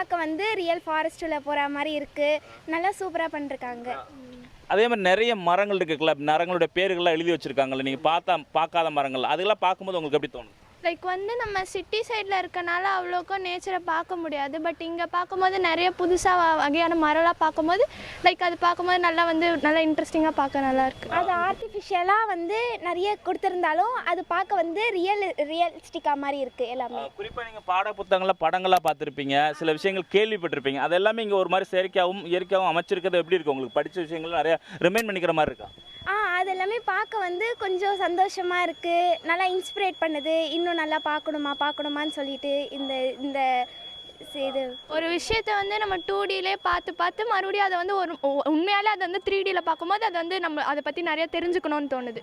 பார்க்க வந்து ரியல் ஃபாரஸ்ட்டில் போகிற மாதிரி இருக்குது நல்லா சூப்பராக பண்ணிருக்காங்க. அதே மாதிரி நிறைய மரங்கள் இருக்குல்ல மரங்களுடைய பேர்கள்லாம் எழுதி வச்சுருக்காங்கல்ல நீங்கள் பார்த்தா பார்க்காத மரங்கள் அதெல்லாம் பார்க்கும்போது உங்களுக்கு எப்படி தோணும் லைக் வந்து நம்ம சிட்டி சைடில் இருக்கனால அவ்வளோக்கும் நேச்சரை பார்க்க முடியாது. பட் இங்கே பார்க்கும்போது நிறைய புதுசாக வகையான மரம்லாம் பார்க்கும்போது லைக் அது பார்க்கும்போது நல்லா வந்து நல்லா இன்ட்ரெஸ்டிங்காக பார்க்க நல்லா இருக்கு. அது ஆர்டிஃபிஷியலாக வந்து நிறைய கொடுத்துருந்தாலும் அது பார்க்க வந்து ரியல் ரியலிஸ்டிக்காக மாதிரி இருக்குது எல்லாமே. குறிப்பாக நீங்கள் பாட புத்தகங்களில் படங்களாக பார்த்துருப்பீங்க. சில விஷயங்கள் கேள்விப்பட்டிருப்பீங்க. அது எல்லாமே இங்கே ஒரு மாதிரி செயற்கையாகவும் இயற்கையாகவும் அமைச்சிருக்கிறது எப்படி இருக்கு உங்களுக்கு? படித்த விஷயங்கள் நிறைய ரிமைண்ட் பண்ணிக்கிற மாதிரி இருக்கா? ஆ அது எல்லாமே பார்க்க வந்து கொஞ்சம் சந்தோஷமாக இருக்குது நல்லா இன்ஸ்பிரேட் பண்ணுது. இன்னும் நல்லா பார்க்கணுமா பார்க்கணுமான்னு சொல்லிட்டு இந்த இந்த செய்து இது. ஒரு விஷயத்தை வந்து நம்ம டூ டிலே பார்த்து பார்த்து மறுபடியும் அதை வந்து ஒரு உண்மையாலே அதை வந்து த்ரீ டியில் பார்க்கும்போது அது வந்து நம்ம அதை பற்றி நிறைய தெரிஞ்சுக்கணும்னு தோணுது.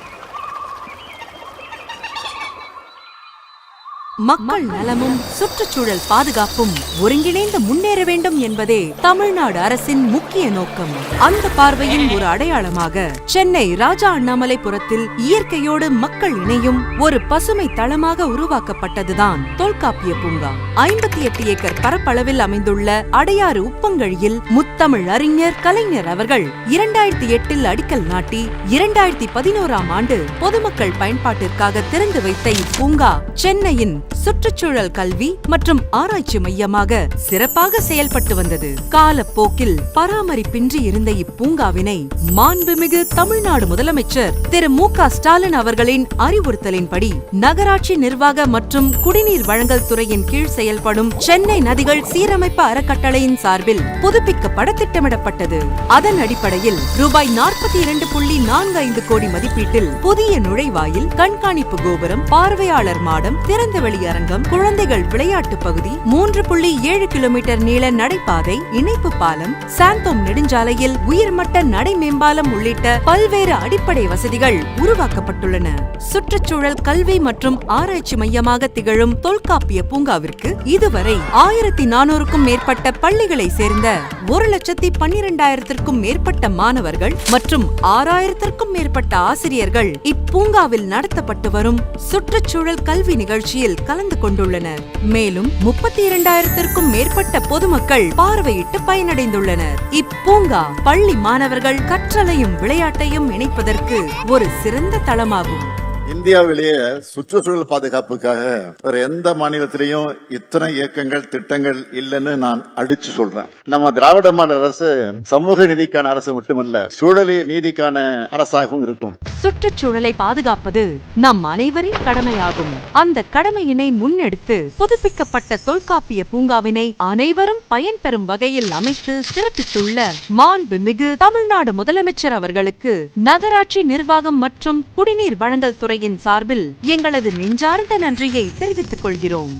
மக்கள் நலமும் சுற்றுச்சூழல் பாதுகாப்பும் ஒருங்கிணைந்து முன்னேற வேண்டும் என்பதே தமிழ்நாடு அரசின் முக்கிய நோக்கம். அந்த பார்வையின் ஒரு அடையாளமாக சென்னை ராஜா அண்ணாமலைபுரத்தில் இயற்கையோடு மக்கள் இணையும் ஒரு பசுமை தளமாக உருவாக்கப்பட்டதுதான் தொல்காப்பிய பூங்கா. ஐம்பத்தி எட்டு ஏக்கர் பரப்பளவில் அமைந்துள்ள அடையாறு உப்பங்கழியில் முத்தமிழ் அறிஞர் கலைஞர் அவர்கள் இரண்டாயிரத்தி எட்டில் அடிக்கல் நாட்டி இரண்டாயிரத்தி பதினோராம் ஆண்டு பொதுமக்கள் பயன்பாட்டிற்காக திறந்து வைத்த இப்பூங்கா சென்னையின் சுற்றுச்சூழல் கல்வி மற்றும் ஆராய்ச்சி மையமாக சிறப்பாக செயல்பட்டு வந்தது. காலப்போக்கில் பராமரிப்பின்றி இருந்த இப்பூங்காவினை மாண்புமிகு தமிழ்நாடு முதலமைச்சர் திரு மு க ஸ்டாலின் அவர்களின் அறிவுறுத்தலின்படி நகராட்சி நிர்வாக மற்றும் குடிநீர் வழங்கல் துறையின் கீழ் செயல்படும் சென்னை நதிகள் சீரமைப்பு அறக்கட்டளையின் சார்பில் புதுப்பிக்கப்பட திட்டமிடப்பட்டது. அதன் அடிப்படையில் ரூபாய் நாற்பத்தி இரண்டு புள்ளி நான்கு ஐந்து கோடி மதிப்பீட்டில் புதிய நுழைவாயில் கண்காணிப்பு கோபுரம் பார்வையாளர் மாடம் திறந்தவெளி அரங்கம் குழந்தைகள் விளையாட்டு பகுதி மூன்று புள்ளி ஏழு கிலோமீட்டர் நீள நடைபாதை இணைப்பு பாலம் சாந்தோம் நெடுஞ்சாலையில் உயர்மட்ட நடை மேம்பாலம் உள்ளிட்ட பல்வேறு அடிப்படை வசதிகள் உருவாக்கப்பட்டுள்ளன. சுற்றுச்சூழல் கல்வி மற்றும் ஆராய்ச்சி மையமாக திகழும் தொல்காப்பிய பூங்காவிற்கு இதுவரை ஆயிரத்தி நானூறுக்கும் மேற்பட்ட பள்ளிகளை சேர்ந்த ஒரு லட்சத்தி பன்னிரெண்டாயிரத்திற்கும் மேற்பட்ட மாணவர்கள் மற்றும் ஆறாயிரத்திற்கும் மேற்பட்ட ஆசிரியர்கள் இப்பூங்காவில் நடத்தப்பட்டு வரும் சுற்றுச்சூழல் கல்வி நிகழ்ச்சியில் கலந்து கொண்டுள்ளனர். மேலும் முப்பத்தி இரண்டாயிரத்திற்கும் மேற்பட்ட பொதுமக்கள் பார்வையிட்டு பயனடைந்துள்ளனர். இப்பூங்கா பள்ளி மாணவர்கள் கற்றலையும் விளையாட்டையும் இணைப்பதற்கு ஒரு சிறந்த தளமாகும். இந்தியாவிலேயே சுற்றுச்சூழல் பாதுகாப்புக்காக வேற எந்த மாநிலத்திலையும் இத்தனை இயக்கங்கள் திட்டங்கள் இல்லைன்னு நான் அடிச்சு சொல்றேன். நம்ம திராவிட மாநில அரசு சமூக நீதிக்கான அரசு மட்டுமல்ல சூழலி நீதிக்கான அரசாகவும் இருக்கும். சுற்றுச்சூழலை பாதுகாப்பது நம் அனைவரின் கடமையாகும். அந்த கடமையினை முன்னெடுத்து புதுப்பிக்கப்பட்ட தொல்காப்பிய பூங்காவினை அனைவரும் பயன்பெறும் வகையில் அமைத்து சிறப்பித்துள்ள மாண்புமிகு தமிழ்நாடு முதலமைச்சர் அவர்களுக்கு நகராட்சி நிர்வாகம் மற்றும் குடிநீர் வழங்கல் துறையின் சார்பில் எங்களது நெஞ்சார்ந்த நன்றியை தெரிவித்துக் கொள்கிறோம்.